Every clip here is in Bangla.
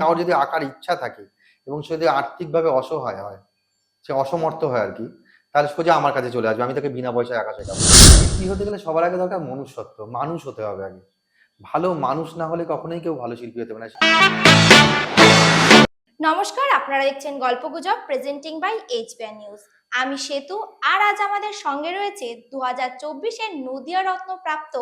কারোর যদি আঁকার ইচ্ছা থাকে এবং সে যদি আর্থিকভাবে অসহায় হয়, সে অসমর্থ হয় আর কি, তাহলে সোজা আমার কাছে চলে আসবে, আমি তাকে বিনা পয়সায় আঁকা শেখাবো। শিল্পী হতে গেলে সবার আগে দরকার মনুষ্যত্ব, মানুষ হতে হবে আগে। ভালো মানুষ না হলে কখনোই কেউ ভালো শিল্পী হতে পারে না। নমস্কার, আপনারা দেখছেন গল্পগুজব প্রেজেন্টিং বাই এইচবিআর নিউজ আমি সেতু, আর আজ আমাদের সঙ্গে রয়েছে দু হাজার চব্বিশের নদিয়া রত্ন প্রাপ্ত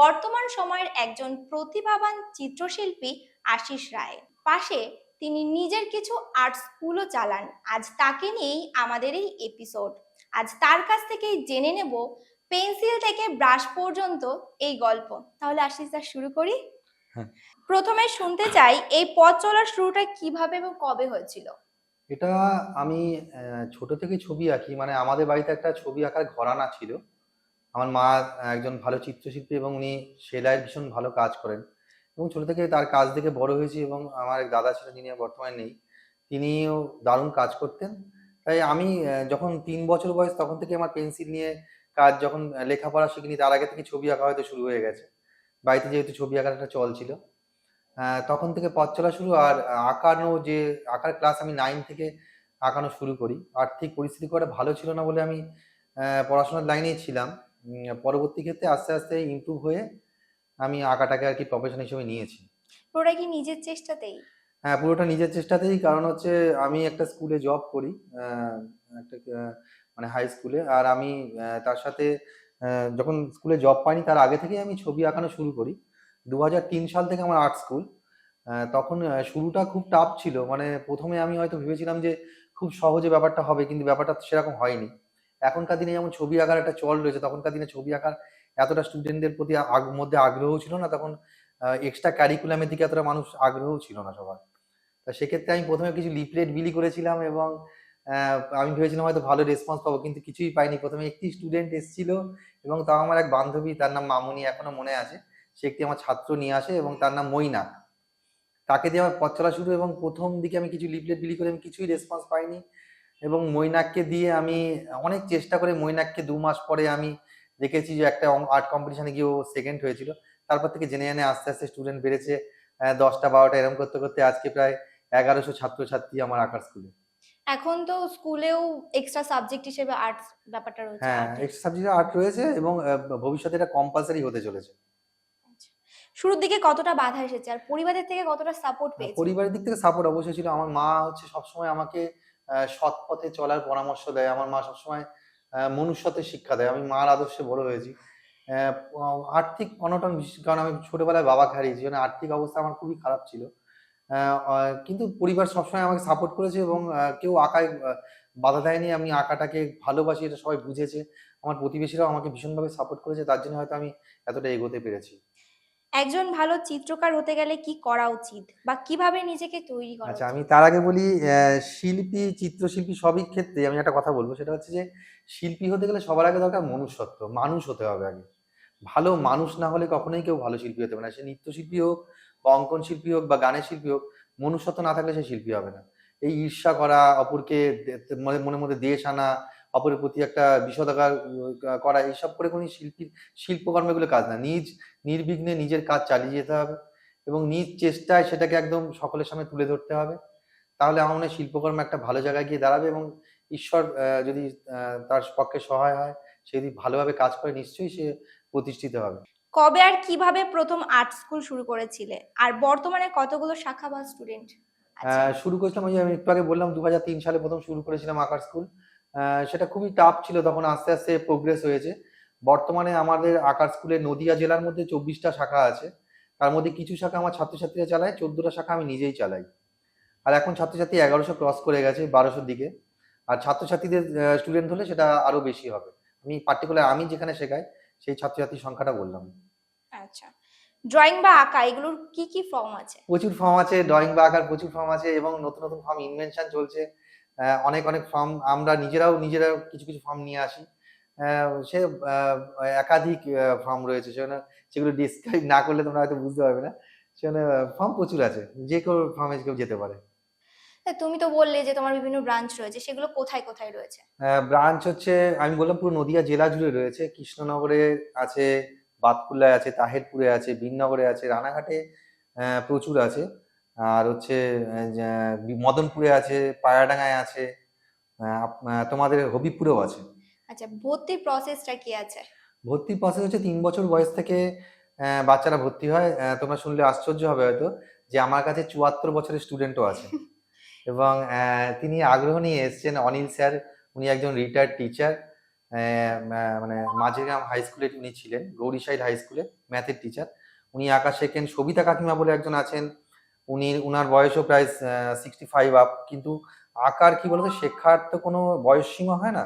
বর্তমান সময়ের একজন প্রতিভাবান চিত্রশিল্পী আশিস রায়। পাশে তিনি নিজের কিছু আর্ট স্কুলও চালান। আজ তাকে নিয়েই আমাদের এই এপিসোড আজ তার কাছ থেকেই জেনে নেব পেন্সিল থেকে ব্রাশ পর্যন্ত এই গল্প। তাহলে আশিস দা শুরু করি? হ্যাঁ। প্রথমে শুনতে চাই এই পথ চলার শুরুটা কীভাবে এবং কবে হয়েছিল? এটা আমি ছোট থেকে ছবি আঁকি। মানে আমাদের বাড়িতে একটা ছবি আঁকার ঘরানা ছিল। আমার মা একজন ভালো চিত্রশিল্পী এবং উনি সেলাইয়ের ভীষণ ভালো কাজ করেন। এবং ছোট থেকে তার কাজ দেখে বড় হয়েছি এবং আমার এক দাদা ছিলেন যিনি বর্তমানে নেই, তিনিও দারুণ কাজ করতেন। তাই আমি যখন তিন বছর বয়স তখন থেকে আমার পেন্সিল নিয়ে কাজ যখন লেখাপড়া শিখিনি তার আগে থেকে ছবি আঁকা হয়তো শুরু হয়ে গেছে। বাড়িতে যেহেতু ছবি আঁকার একটা চল ছিল। তখন থেকে পথ চলা শুরু আর আঁকানো যে, আঁকার ক্লাস আমি নাইন থেকে আঁকানো শুরু করি। আর্থিক পরিস্থিতি একটা ভালো ছিল না বলে আমি পড়াশোনার লাইনেই ছিলাম। পরবর্তী ক্ষেত্রে আস্তে আস্তে ইম্প্রুভ হয়ে আমি আঁকাটাকে আর কি প্রফেশন হিসেবে নিয়েছি। পুরোটা কি নিজের চেষ্টাতেই? হ্যাঁ পুরোটা নিজের চেষ্টাতেই কারণ হচ্ছে আমি একটা স্কুলে জব করি একটা মানে হাই স্কুলে আর আমি তার সাথে যখন স্কুলে জব পাইনি তার আগে থেকেই আমি ছবি আঁকানো শুরু করি। দু সাল থেকে আমার আর্ট স্কুল তখন শুরুটা খুব টাফ ছিল। মানে প্রথমে আমি হয়তো ভেবেছিলাম যে খুব সহজে ব্যাপারটা হবে কিন্তু ব্যাপারটা সেরকম হয়নি। এখনকার দিনে যেমন ছবি আঁকার একটা চল রয়েছে তখনকার দিনে ছবি আঁকার এতটা স্টুডেন্টদের প্রতি মধ্যে আগ্রহ ছিল না, তখন এক্সট্রা ক্যারিকুলামের দিকে এতটা মানুষ আগ্রহ ছিল না সবার। তা সেক্ষেত্রে আমি প্রথমে কিছু লিফলেট বিলি করেছিলাম এবং আমি ভেবেছিলাম হয়তো ভালো রেসপন্স পাবো, কিন্তু কিছুই পাইনি। প্রথমে একটি স্টুডেন্ট এসেছিল এবং তাও আমার এক বান্ধবী, তার নাম মামুনি এখনও মনে আছে। সে একটি আমার ছাত্র নিয়ে আসে এবং তার নাম মৈনাক। তাকে দিয়ে আমার পথ চলা শুরু এবং প্রথম দিকে আমি কিছু লিফলেট বিলি করে আমি কিছুই রেসপন্স পাইনি এবং মৈনাককে দিয়ে আমি অনেক চেষ্টা করে মৈনাককে দু মাস পরে আমি দেখেছি যে একটা আর্ট কম্পিটিশনে গিয়ে ও সেকেন্ড হয়েছিল। তারপর থেকে জেনে জেনে আস্তে আস্তে স্টুডেন্ট বেড়েছে। দশটা বারোটা এরকম করতে করতে আজকে প্রায় এগারোশো ছাত্রছাত্রী আমার আঁকার স্কুলে এখন তো স্কুলেও এক্সট্রা সাবজেক্ট হিসেবে আর্টস ব্যাপারটা রয়েছে। হ্যাঁ এক্সট্রা সাবজেক্ট আর্ট রয়েছে এবং ভবিষ্যতে এটা কম্পালসারি হতে চলেছে। শুরুর দিকে কতটা বাধা এসেছে আর পরিবারের থেকে কতটা সাপোর্ট পেয়েছে? পরিবারের দিক থেকে সাপোর্ট অবশ্যই ছিল। আমার মা হচ্ছে সবসময় আমাকে সৎ পথে চলার পরামর্শ দেয়। আমার মা সবসময় আহ, মনুষ্যত্বের শিক্ষা দেয়। আমি মার আদর্শে বড় হয়েছি। আর্থিক অনটন কারণ আমি ছোটবেলায় বাবাকে হারিয়েছি। মানে আর্থিক অবস্থা আমার খুবই খারাপ ছিল। কিন্তু পরিবার সবসময় আমাকে সাপোর্ট করেছে এবং কেউ আঁকায় বাধা দেয়নি। আমি আঁকাটাকে ভালোবাসি এটা সবাই বুঝেছে। আমার প্রতিবেশীরাও আমাকে ভীষণভাবে সাপোর্ট করেছে। তার জন্য হয়তো আমি এতটা এগোতে পেরেছি। একজন ভালো চিত্রকার হতে গেলে কি করা উচিত? বা কীভাবে নিজেকে তৈরি করা আচ্ছা আমি তার আগে বলি শিল্পী চিত্রশিল্পী সবই ক্ষেত্রে আমি একটা কথা বলব সেটা হচ্ছে যে শিল্পী হতে গেলে সবার আগে দরকার মনুষ্যত্ব মানুষ হতে হবে আগে। ভালো মানুষ না হলে কখনোই কেউ ভালো শিল্পী হতে পারে না সে নৃত্যশিল্পী হোক বা অঙ্কন শিল্পী হোক বা গানের শিল্পী হোক মনুষ্যত্ব না থাকলে সে শিল্পী হবে না। এই ঈর্ষা করা অপরকে মনে মনের মধ্যে দেশ আনা অপরের প্রতি একটা বিষদাকার করা এইসব করে কোনো শিল্পীর শিল্পকর্ম এগুলো কাজ না। নিজ নির্বিঘ্নে নিজের কাজ চালিয়ে যেতে হবে এবং নিজ চেষ্টায় সেটাকে একদম সকলের সামনে তুলে ধরতে হবে। তাহলে আমার মনে হয় শিল্পকর্ম একটা ভালো জায়গায় গিয়ে দাঁড়াবে এবং ঈশ্বর যদি তার পক্ষে সহায় হয় সে যদি ভালোভাবে কাজ করে নিশ্চয়ই সে প্রতিষ্ঠিত হবে। কবে আর কীভাবে প্রথম আর্ট স্কুল শুরু করেছিলে? আর বর্তমানে কতগুলো শাখা বা স্টুডেন্ট শুরু করেছিলাম ওই আমি একটু আগে বললাম দুহাজার তিন সালে প্রথম শুরু করেছিলাম আঁকার স্কুল। সেটা খুবই টাফ ছিল তখন আস্তে আস্তে প্রোগ্রেস হয়েছে। বর্তমানে আমাদের আঁকার স্কুলে নদিয়া জেলার মধ্যে চব্বিশটা শাখা আছে। তার মধ্যে কিছু শাখা আমার ছাত্রছাত্রীরা চালায় চোদ্দটা শাখা আমি নিজেই চালাই। আর এখন ছাত্রছাত্রী এগারোশো ক্রস করে গেছে বারোশোর দিকে। আর ছাত্রছাত্রীদের স্টুডেন্ট হলে সেটা আরও বেশি হবে। আমি পার্টিকুলার আমি যেখানে শেখাই সেই ছাত্রছাত্রীর সংখ্যাটা বললাম। আচ্ছা। ড্রয়িং বা আঁকা এগুলোর কি কি ফর্ম আছে? প্রচুর ফর্ম আছে ড্রয়িং বা আঁকার প্রচুর ফর্ম আছে এবং নতুন নতুন ফর্ম ইনভেনশন চলছে। অনেক অনেক ফর্ম আমরা নিজেরাও নিজেরাও কিছু কিছু ফর্ম নিয়ে আসি। সে একাধিক ফর্ম রয়েছে। সেখানে সেগুলো ডিসক্রাইব না করলে তোমরা হয়তো বুঝতে পারবে না। সেখানে ফর্ম প্রচুর আছে। যে কেউ ফর্মে কেউ যেতে পারে। তা তুমি তো বললে যে তোমার বিভিন্ন ব্রাঞ্চ রয়েছে। সেগুলো কোথায় কোথায় রয়েছে? ব্রাঞ্চ হচ্ছে আমি বললাম পুরো নদিয়া জেলা জুড়ে রয়েছে। কৃষ্ণনগরে আছে বাতকুল্লায় আছে তাহেরপুরে আছে বীরনগরে আছে রানাঘাটে প্রচুর আছে। আর হচ্ছে মদনপুরে আছে পায়রাডাঙ্গায় আছে তোমাদের হবিপুরেও আছে। আচ্ছা ভর্তির প্রসেসটা কি আছে? ভর্তির প্রসেস হচ্ছে তিন বছর বয়স থেকে বাচ্চারা ভর্তি হয়। তোমরা শুনলে আশ্চর্য হবে হয়তো যে আমার কাছে চুয়াত্তর বছরের স্টুডেন্টও আছে। এবং তিনি আগ্রহ নিয়ে এসছেন অনিল স্যার। উনি একজন রিটায়ার্ড টিচার মানে মাঝেগ্রাম হাই স্কুলে উনি ছিলেন গৌরীসাইড হাই স্কুলে ম্যাথের টিচার উনি আঁকা শেখেন সবিতা কাকিমা বলে একজন আছেন। উনি উনার বয়সও প্রায় সিক্সটি ফাইভ আপ কিন্তু আঁকার কি বলতো শেখার তো কোনো বয়স সীমা হয় না।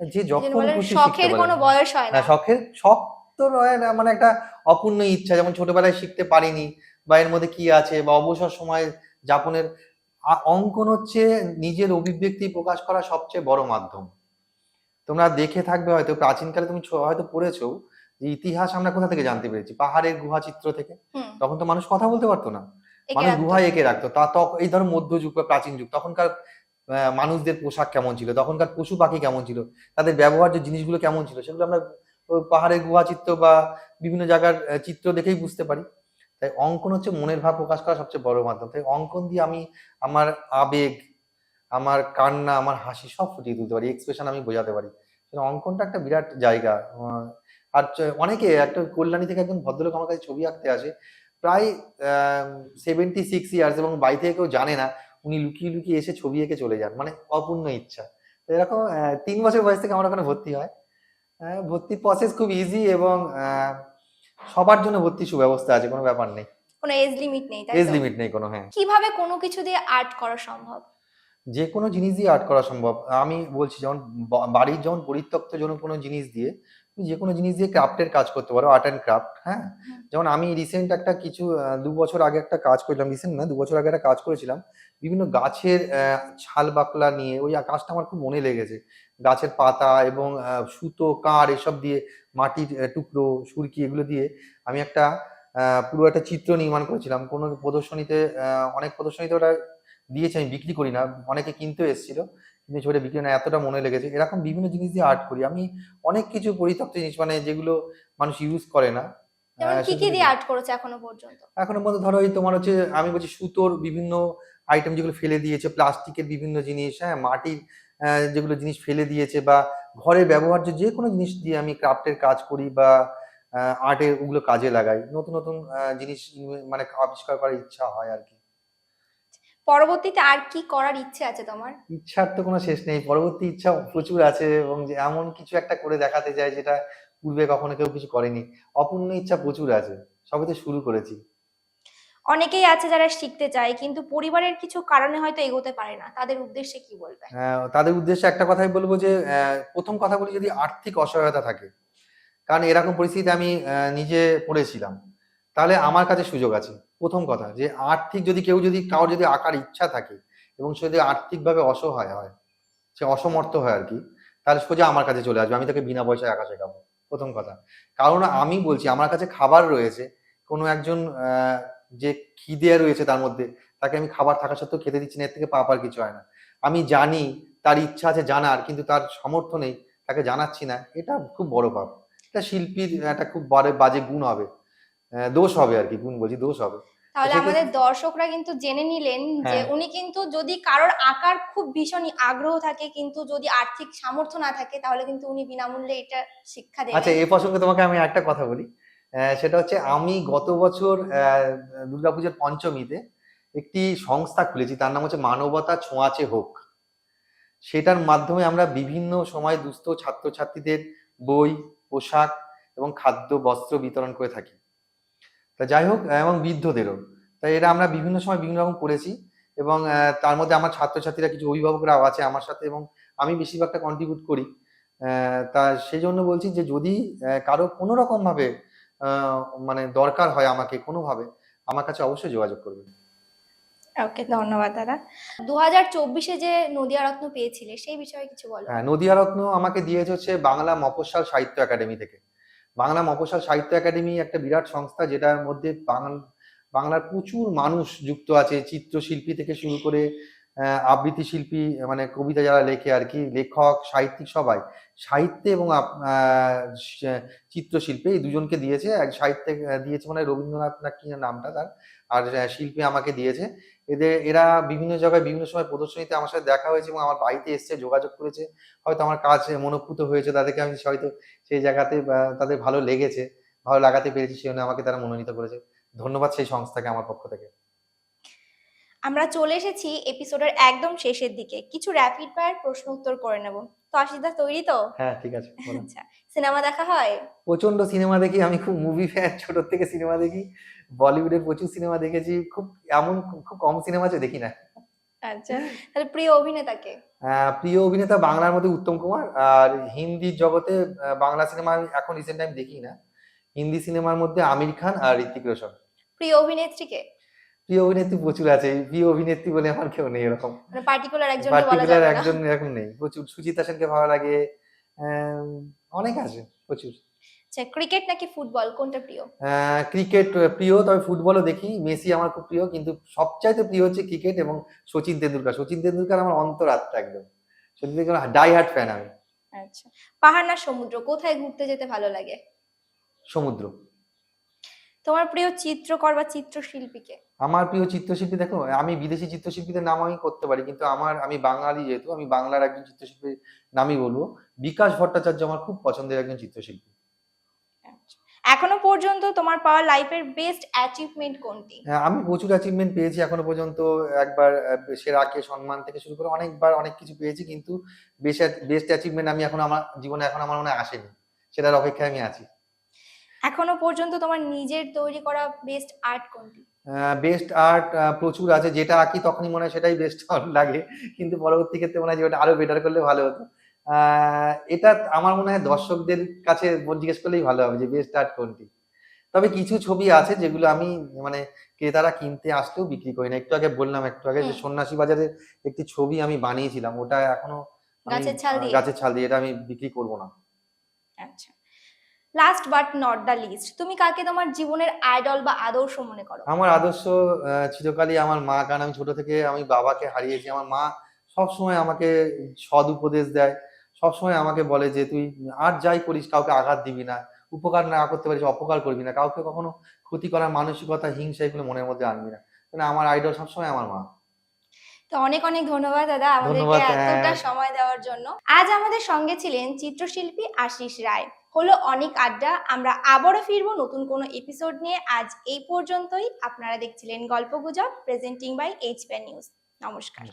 যে যখন খুশি শখের কোনো বয়স হয় না। না শখের শখ তো রয় না মানে একটা অপূর্ণ ইচ্ছা যেমন ছোটবেলায় শিখতে পারিনি বা এর মধ্যে কি আছে বা অবসর সময় যাপনের অঙ্কন হচ্ছে নিজের অভিব্যক্তি প্রকাশ করা সবচেয়ে বড় মাধ্যম। তোমরা দেখে থাকবে হয়তো প্রাচীনকালে তুমি হয়তো পড়েছো যে ইতিহাস আমরা কোথা থেকে জানতে পেরেছি? পাহাড়ের গুহা চিত্র থেকে। তখন তো মানুষ কথা বলতে পারতো না। মানুষ গুহায় এঁকে রাখতো। তা এই ধরো মধ্যযুগ বা প্রাচীন যুগ তখনকার মানুষদের পোশাক কেমন ছিল? তখনকার পশু পাখি কেমন ছিল? তাদের ব্যবহার্য জিনিসগুলো কেমন ছিল সেগুলো আমরা পাহাড়ের গুহা চিত্র বা বিভিন্ন জায়গার চিত্র দেখেই বুঝতে পারি। তাই অঙ্কন হচ্ছে মনের ভাব প্রকাশ করা সবচেয়ে বড় মাধ্যম। তাই অঙ্কন দিয়ে আমি আমার আবেগ আমার কান্না আমার হাসি সব ফুটিয়ে তুলতে পারি এক্সপ্রেশন আমি বোঝাতে পারি। অঙ্কনটা একটা বিরাট জায়গা। আর অনেকে একটা কল্যাণী থেকে একজন ভদ্রলোক আমার কাছে ছবি আঁকতে আসে। প্রায় সেভেন্টি সিক্স ইয়ার্স এবং বাড়ি থেকে কেউ জানে না উনি লুকিয়ে লুকিয়ে এসে ছবি এঁকে চলে যান মানে অপূর্ণ ইচ্ছা। তো এরকম তিন বছর বয়স থেকে আমার ওখানে ভর্তি হয়। ভর্তির প্রসেস খুব ইজি এবং সবার জন্য ভর্তি সুব্যবস্থা আছে কোনো ব্যাপার নেই। কোনো এজ লিমিট নেই এজ লিমিট নেই কোনো হ্যাঁ। কীভাবে কোনো কিছু দিয়ে আর্ট করা সম্ভব? যে কোনো জিনিস দিয়ে আর্ট করা সম্ভব। আমি বলছি যেমন বাড়ির যেমন পরিত্যক্ত যেন কোনো জিনিস দিয়ে তুমি যে কোনো জিনিস দিয়ে ক্রাফটের কাজ করতে পারো আর্ট অ্যান্ড ক্রাফট হ্যাঁ? যেমন আমি রিসেন্ট একটা কিছু দু বছর আগে একটা কাজ করলাম রিসেন্ট না দু বছর আগে একটা কাজ করেছিলাম বিভিন্ন গাছের ছাল বাকলা নিয়ে ওই কাজটা আমার খুব মনে লেগেছে। গাছের পাতা এবং সুতো কাঠ এসব দিয়ে মাটির টুকরো সুরকি এগুলো দিয়ে আমি একটা পুরো একটা চিত্র নির্মাণ করেছিলাম। কোনো প্রদর্শনীতে অনেক প্রদর্শনীতে ওটা দিয়েছে আমি বিক্রি করি না অনেকে কিনতেও এসেছিল। কিন্তু ছবিটা বিক্রি না এতটা মনে লেগেছে। এরকম বিভিন্ন জিনিস দিয়ে আর্ট করি। আমি অনেক কিছু পরিত্যক্ত জিনিস মানে যেগুলো মানুষ ইউজ করে না। যেমন কি কি দিয়ে আর্ট করেছে এখনও পর্যন্ত? এখনও ধরো এই তোমার হচ্ছে আমি বলছি সুতোর বিভিন্ন আইটেম যেগুলো ফেলে দিয়েছে প্লাস্টিকের বিভিন্ন জিনিস হ্যাঁ মাটির আহ, যেগুলো জিনিস ফেলে দিয়েছে বা ঘরে ব্যবহার্য যে কোনো জিনিস দিয়ে আমি ক্রাফটের কাজ করি বা আর্টের ওগুলো কাজে লাগাই। নতুন নতুন জিনিস মানে আবিষ্কার করার ইচ্ছা হয় আর কি। পরবর্তীতে আর কি করার ইচ্ছে আছে তোমার? ইচ্ছার তো কোনো শেষ নেই। পরবর্তী ইচ্ছা প্রচুর আছে এবং যে এমন কিছু একটা করে দেখাতে চাই যেটা পূর্বে কখনো কেউ কিছু করেনি। অপূর্ণ ইচ্ছা প্রচুর আছে। সবে তো শুরু করেছি। অনেকেই আছে যারা শিখতে চায় কিন্তু পরিবারের কিছু কারণে হয়তো এগোতে পারে না। তাদের উদ্দেশ্যে কি বলবে? আহ, তাদের উদ্দেশ্যে একটা কথাই বলব যে প্রথম কথা বলি যদি আর্থিক অসহায়তা থাকে কারণ এরকম পরিস্থিতিতে আমি নিজে পড়েছিলাম। তাহলে আমার কাছে সুযোগ আছে। প্রথম কথা যে, আর্থিক যদি কেউ যদি, কারোর যদি আঁকার ইচ্ছা থাকে এবং সে যদি আর্থিকভাবে অসহায় হয়, সে অসমর্থ হয় আর কি তাহলে সোজা আমার কাছে চলে আসবে, আমি তাকে বিনা পয়সায় আঁকা শেখাবো। প্রথম কথা। কারণ আমি বলছি, আমার কাছে খাবার রয়েছে, কোনো একজন যে খিদে রয়েছে তার মধ্যে, তাকে আমি খাবার থাকা সত্ত্বেও খেতে দিচ্ছি না, এর থেকে পাপার কিছু হয় না। আমি জানি তার ইচ্ছা আছে জানার, কিন্তু তার সামর্থ্য নেই, তাকে জানাচ্ছি না, এটা খুব বড় পাপ। এটা শিল্পীর একটা খুব বাজে গুণ হবে। দোষ হবে আর কি গুণ বলছি দোষ হবে। তাহলে আমাদের দর্শকরা কিন্তু জেনে নিলেন যে হ্যাঁ। উনি কিন্তু যদি কারোর আঁকার খুব ভীষণই আগ্রহ থাকে কিন্তু যদি আর্থিক সামর্থ্য না থাকে তাহলে কিন্তু উনি বিনামূল্যে এটা শিক্ষা দেবেন। আচ্ছা এই প্রসঙ্গে তোমাকে আমি একটা কথা বলি। সেটা হচ্ছে আমি গত বছর দুর্গাপূজার পঞ্চমীতে একটি সংস্থা খুলেছি তার নাম হচ্ছে মানবতা ছোঁয়াচে হোক। সেটার মাধ্যমে আমরা বিভিন্ন সময় দুস্থ ছাত্রছাত্রীদের বই পোশাক এবং খাদ্য বস্ত্র বিতরণ করে থাকি। তা যাই হোক এবং বৃদ্ধদেরও। তাই এটা আমরা বিভিন্ন সময় বিভিন্ন রকম করেছি এবং তার মধ্যে আমার ছাত্রছাত্রীরা কিছু অভিভাবকরাও আছে আমার সাথে এবং আমি বেশিরভাগটা কন্ট্রিবিউট করি। তা সেই জন্য বলছি যে যদি কারও কোনো রকম ভাবে মানে দরকার হয় আমাকে কোনোভাবে আমার কাছে অবশ্যই যোগাযোগ করবেন। ওকে ধন্যবাদ দাদা। দু হাজার চব্বিশে যে নদিয়া রত্ন পেয়েছিলে সেই বিষয়ে কিছু বলো। হ্যাঁ নদিয়া রত্ন আমাকে দিয়েছে হচ্ছে বাংলা মফস্বল সাহিত্য একাডেমি থেকে। বাংলা মফসল সাহিত্য একাডেমি একটা বিরাট সংস্থা যেটার মধ্যে বাংলা বাংলার প্রচুর মানুষ যুক্ত আছে, চিত্রশিল্পী থেকে শুরু করে আবৃত্তি শিল্পী মানে কবিতা যারা লেখে আর কি, লেখক, সাহিত্যিক সবাই, সাহিত্যে এবং চিত্রশিল্পে এই দুজনকে দিয়েছে। এক সাহিত্যে দিয়েছে মানে রবীন্দ্রনাথ না কি নামটা তার, আর শিল্পী আমাকে দিয়েছে। এদের, এরা বিভিন্ন জায়গায় বিভিন্ন সময় প্রদর্শনীতে আমার সাথে দেখা হয়েছে এবং আমার বাড়িতে এসছে, যোগাযোগ করেছে। হয়তো আমার কাজ মনোপুত হয়েছে, তাদেরকে আমি হয়তো সেই জায়গাতে তাদের ভালো লেগেছে, ভালো লাগাতে পেরেছি, সেই জন্য আমাকে তারা মনোনীত করেছে। ধন্যবাদ সেই সংস্থাকে আমার পক্ষ থেকে। আমরা চলে এসেছি এপিসোডের একদম শেষের দিকে। কিছু র্যাপিড ফায়ার প্রশ্ন উত্তর করে নেব। তো আশিদা তৈরি তো? হ্যাঁ ঠিক আছে আচ্ছা সিনেমা দেখা হয়? প্রচণ্ড সিনেমা দেখি আমি খুব মুভি ফ্যান ছোট থেকে সিনেমা দেখি। বলিউডের প্রচুর সিনেমা দেখেছি। খুব এমন খুব- কম সিনেমা আছে দেখি না। আচ্ছা তাহলে প্রিয় অভিনেতাকে? আহ, প্রিয় অভিনেতা বাংলার মধ্যে উত্তম কুমার। আর হিন্দি জগতে বাংলা সিনেমা আমি এখন রিসেন্ট টাইম দেখি না। হিন্দি সিনেমার মধ্যে আমির খান আর ঋতিক রোশন। প্রিয় অভিনেত্রীকে? প্রিয় অভিনেত্রী প্রচুর আছে প্রিয় অভিনেত্রী বলে আমার কেউ নেই এরকম। মানে পার্টিকুলার একজনকে বলা পার্টিকুলার একজন এরকম নেই প্রচুর। সুচিতা সেনকে ভালো লাগে অনেক আছে প্রচুর। আচ্ছা ক্রিকেট নাকি ফুটবল কোনটা প্রিয়? ক্রিকেট প্রিয় তবে ফুটবলও দেখি। মেসি আমার খুব প্রিয় কিন্তু সবচাইতে প্রিয় হচ্ছে ক্রিকেট এবং সচিন তেন্ডুলকার। সচিন তেন্ডুলকার আমার অন্তরাত্মা একদম। Sachin Tendulkar die hard fan আমি। আচ্ছা পাহাড় না সমুদ্র? কোথায় ঘুরতে যেতে ভালো লাগে? সমুদ্র। তোমার প্রিয় চিত্রকর বা চিত্রশিল্পীকে? আমার প্রিয় চিত্রশিল্পী দেখো আমি বিদেশি চিত্রশিল্পীদের নাম আমি করতে পারি কিন্তু আমার আমি বাঙালি যেহেতু আমি বাংলার একজন চিত্রশিল্পীর নামই বলব। বিকাশ ভট্টাচার্য আমার খুব পছন্দের একজন চিত্রশিল্পী। আচ্ছা। এখনও পর্যন্ত তোমার পাওয়া লাইফের বেস্ট অ্যাচিভমেন্ট কোনটি? হ্যাঁ, আমি প্রচুর অ্যাচিভমেন্ট পেয়েছি এখনও পর্যন্ত একবার সেরাকে সম্মান থেকে শুরু করে অনেকবার অনেক কিছু পেয়েছি কিন্তু বেস্ট বেস্ট অ্যাচিভমেন্ট আমি এখন আমার জীবনে এখন আমার মনে হয় আসেনি। সেটার অপেক্ষায় আমি আছি। এখনও পর্যন্ত তোমার নিজের তৈরি করা বেস্ট আর্ট কোনটি? বেস্ট আর্ট প্রচুর আছে। যেটা আঁকি তখনই মনে হয় সেটাই বেস্ট লাগে। কিন্তু পরবর্তী ক্ষেত্রে মনে হয় যে ওটা আরও বেটার করলে ভালো হতো। এটা আমার মনে হয় দর্শকদের কাছে জিজ্ঞেস করলেই ভালো হবে যে বেস্ট আর্ট কোনটি। তবে কিছু ছবি আছে যেগুলো আমি মানে ক্রেতারা কিনতে আসলেও বিক্রি করি না। একটু আগে বললাম একটু আগে যে সন্ন্যাসী বাজারের একটি ছবি আমি বানিয়েছিলাম। ওটা এখনও? গাছের ছাল দিয়ে। এটা আমি বিক্রি করব না। আচ্ছা। Last but not the least তুমি কাকে তোমার জীবনের আইডল বা আদর্শ মনে করো? আমার আদর্শ চিরকালই আমার মা কারণ আমি ছোট থেকে আমি বাবাকে হারিয়েছি। আমার মা সব সময় আমাকে সদ উপদেশ দেয় সব সময় আমাকে বলে যে তুই আর যাই করিস কাউকে আঘাত দিবি না উপকার না করতে পারিস অপকার করবি না কাউকে কখনো ক্ষতি করার মানসিকতা হিংসা এগুলো মনের মধ্যে আনবি না। আমার আইডল সবসময় আমার মা। তো অনেক অনেক ধন্যবাদ দাদা আমাদেরকে এতটা হ্যাঁ। সময় দেওয়ার জন্য। আজ আমাদের সঙ্গে ছিলেন চিত্রশিল্পী আশিস রায়। হলো অনেক আড্ডা। আমরা আবারও ফিরবো নতুন কোনো এপিসোড নিয়ে। আজ এই পর্যন্তই। আপনারা দেখছিলেন গল্পগুজব প্রেজেন্টিং বাই এইচ নিউজ নমস্কার।